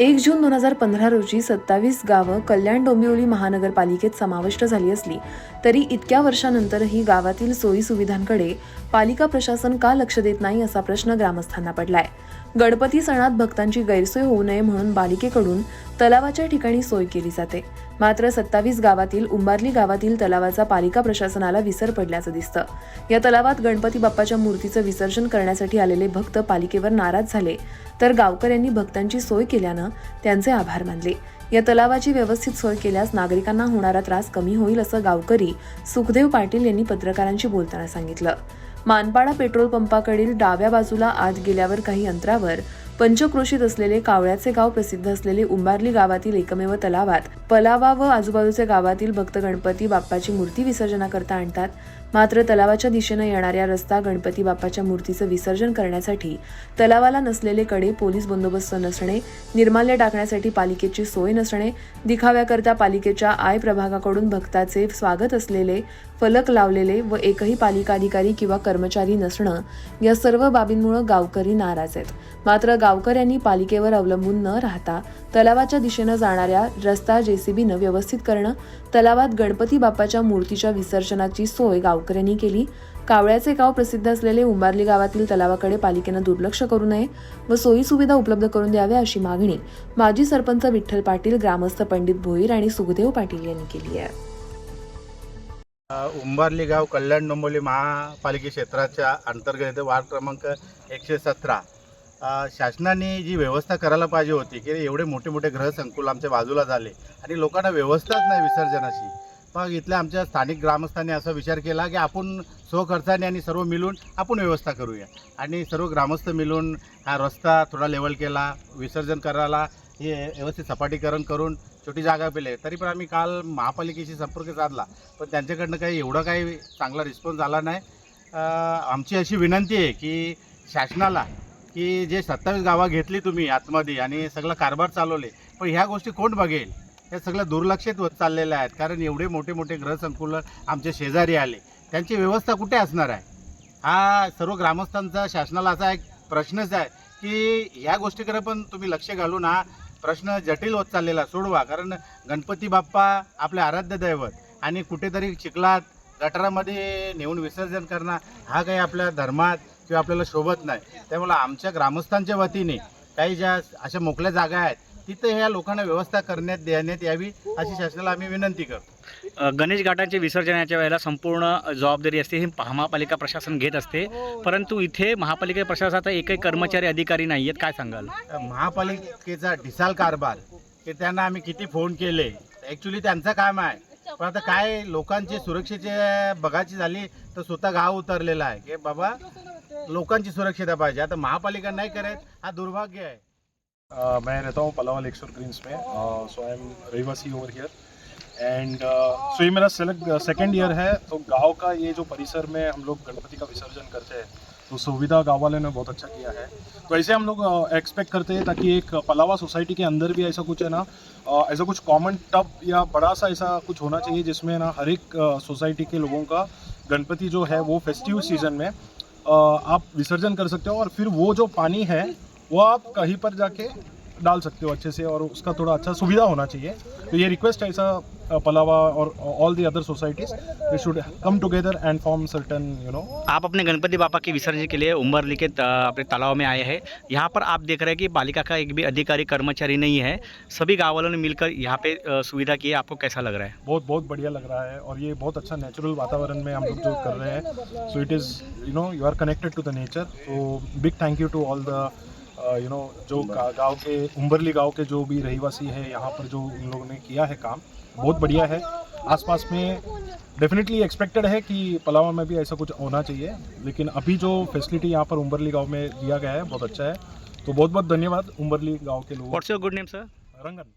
एक जून दोन हजार पंधरा रोजी सत्तावीस गावं कल्याण डोंबिवली महानगरपालिकेत समाविष्ट झाली असली तरी इतक्या वर्षानंतरही गावातील सोयीसुविधांकडे पालिका प्रशासन का लक्ष देत नाही असा प्रश्न ग्रामस्थांना पडलाय. गणपती सणात भक्तांची गैरसोय होऊ नये म्हणून पालिकेकडून तलावाच्या ठिकाणी सोय केली जाते. मात्र सत्तावीस गावातील उंबारली गावातील तलावाचा पालिका प्रशासनाला विसर पडल्याचं दिसतं. या तलावात गणपती बाप्पाच्या मूर्तीचं विसर्जन करण्यासाठी आलेले भक्त पालिकेवर नाराज झाले. तर गावकऱ्यांनी भक्तांची सोय केल्यानं त्यांचे आभार मानले. या तलावाची व्यवस्थित सोय केल्यास नागरिकांना होणारा त्रास कमी होईल असं गावकरी सुखदेव पाटील यांनी पत्रकारांशी बोलताना सांगितलं. मानपाडा पेट्रोल पंपाकडील डाव्या बाजूला आत गेल्यावर काही अंतरावर पंचक्रोशीत असलेले कावळ्याचे गाव प्रसिद्ध असलेले उंबारली गावातील एकमेव तलावात पलावा व आजूबाजूच्या गावातील भक्त गणपती बाप्पाची मूर्ती विसर्जनाकरता आणतात. मात्र तलावाच्या दिशेनं येणाऱ्या रस्ता गणपती बाप्पाच्या मूर्तीचं विसर्जन करण्यासाठी तलावाला नसलेले कडे पोलीस बंदोबस्त नसणे निर्माल्य टाकण्यासाठी पालिकेची सोय नसणे दिखाव्याकरता पालिकेच्या आय प्रभागाकडून भक्ताचे स्वागत असलेले फलक लावलेले व एकही पालिका अधिकारी किंवा कर्मचारी नसणं या सर्व बाबींमुळे गावकरी नाराज आहेत. मात्र गावकऱ्यांनी पालिकेवर अवलंबून न राहता तलावाच्या दिशेनं जाणाऱ्या रस्ता जेसीबीनं व्यवस्थित करणं तलावात गणपती बाप्पाच्या मूर्तीच्या विसर्जनाची सोय गावकऱ्यांनी केली. कावळ्याचे गाव प्रसिद्ध असलेले उंबारली गावातील तलावाकडे पालिकेनं दुर्लक्ष करू नये व सोयी सुविधा उपलब्ध करून द्याव्या अशी मागणी माजी सरपंच विठ्ठल पाटील ग्रामस्थ पंडित भोईर आणि सुखदेव पाटील यांनी केली आहे. उंबारली गाव कल्याण डोंबोली महापालिके क्षेत्राच्या अंतर्गत वार्ड क्रमांक एकशे सतरा शासनाने जी व्यवस्था करायला पाहिजे होती की एवढे मोठे मोठे ग्रहसंकुल आमच्या बाजूला झाले आणि लोकांना व्यवस्थाच नाही विसर्जनाची. मग इथल्या आमच्या स्थानिक ग्रामस्थांनी असा विचार केला की आपण स्वखर्चाने आणि सर्व मिळून आपण व्यवस्था करूया. आणि सर्व ग्रामस्थ मिळून हा रस्ता थोडा लेवल केला विसर्जन करायला हे व्यवस्थित सपाटीकरण करून छोटी जागा पेले. तरी पण आम्ही काल महापालिकेशी संपर्क साधला पण त्यांच्याकडनं काही एवढा काही चांगला रिस्पॉन्स आला नाही. आमची अशी विनंती आहे की शासनाला की जे सत्तावीस गावं घेतली तुम्ही आतमध्ये आणि सगळं कारभार चालवले पण ह्या गोष्टी कोण बघेल? हे सगळं दुर्लक्षित होत चाललेल्या आहेत. कारण एवढे मोठे मोठे ग्रहसंकुल आमचे शेजारी आले. त्यांची व्यवस्था कुठे असणार आहे? हा सर्व ग्रामस्थांचा शासनाला असा एक प्रश्नच आहे की या गोष्टीकडे पण तुम्ही लक्ष घालून हा प्रश्न जटिल होत चाललेला सोडवा. कारण गणपती बाप्पा आपले आराध्य दैवत आणि कुठेतरी चिखलात गटारामध्ये नेऊन विसर्जन करणं हा काही आपल्या धर्मात किंवा आपल्याला शोभत नाही. त्यामुळे आमच्या ग्रामस्थांच्या वतीने काही ज्या अशा मोकळ्या जागा आहेत तिथे ह्या लोकांना व्यवस्था करण्यात देण्यात यावी अशी शासनाला आम्ही विनंती करतो. गणेश घाटाचे विसर्जनाच्या वेळेला संपूर्ण जबाबदारी असते ही महापालिका प्रशासन घेत असते. परंतु इथे महापालिका प्रशासनाचा एकही कर्मचारी अधिकारी नाही आहेत काय सांगाल? महापालिकेचा ढिसाल कारभार की त्यांना आम्ही किती फोन केले ॲक्च्युली त्यांचं काम आहे. पण आता काय लोकांची सुरक्षेचे बघायची झाली तर स्वतः गाव उतरलेला आहे. की बाबा लोकांची सुरक्षितता पाहिजे. आता महापालिका नाही करत हा दुर्भाग्य आहे. Uh, मैं रहता हूँ पलावा लेक्सोर ग्रीन्स में. सो आई एम रहीवासी ओवर हियर एंड सो ये मेरा सेलेक्ट सेकंड ईयर है. तो गांव का ये जो परिसर में हम लोग गणपति का विसर्जन करते हैं तो सुविधा गाँव वाले ने बहुत अच्छा किया है। तो ऐसे हम लोग एक्सपेक्ट करते हैं ताकि एक पलावा सोसाइटी के अंदर भी ऐसा कुछ है ना ऐसा कुछ कॉमन टब या बड़ा सा ऐसा कुछ होना चाहिए जिसमें ना हर एक सोसाइटी के लोगों का गणपति जो है वो फेस्टिव सीज़न में आप विसर्जन कर सकते हो और फिर वो जो पानी है, वो आप कहीं पर जाके डाल सकते हो अच्छे से और उसका थोड़ा अच्छा सुविधा होना चाहिए। तो ये रिक्वेस्ट है ऐसा पलावा और all the other societies they should come together and form certain you know आप अपने गणपति बापा के विसर्जन के लिए उम्बरली के त- अपने तालाब में आए हैं। यहाँ पर आप देख रहे हैं कि पालिका का एक भी अधिकारी कर्मचारी नहीं है। सभी गाँव वालों ने मिलकर यहाँ पे सुविधा की है। आपको कैसा लग रहा है? बहुत बहुत बढ़िया लग रहा है और ये बहुत अच्छा नेचुरल वातावरण में हम लोग जो कर रहे हैं। So it is you know you are connected to the nature so big thank you to all the you know जो गाँव के उम्बरली गाँव के जो भी रहीवासी है यहाँ पर जो उन लोगों ने किया है काम बहुत बढ़िया है। आसपास में डेफिनेटली एक्सपेक्टेड है कि पलावा में भी ऐसा कुछ होना चाहिए लेकिन अभी जो फैसिलिटी यहाँ पर उम्बरली गाँव में दिया गया है बहुत अच्छा है। तो बहुत बहुत धन्यवाद उम्बरली गाँव के लोग what's good name sir Rangan.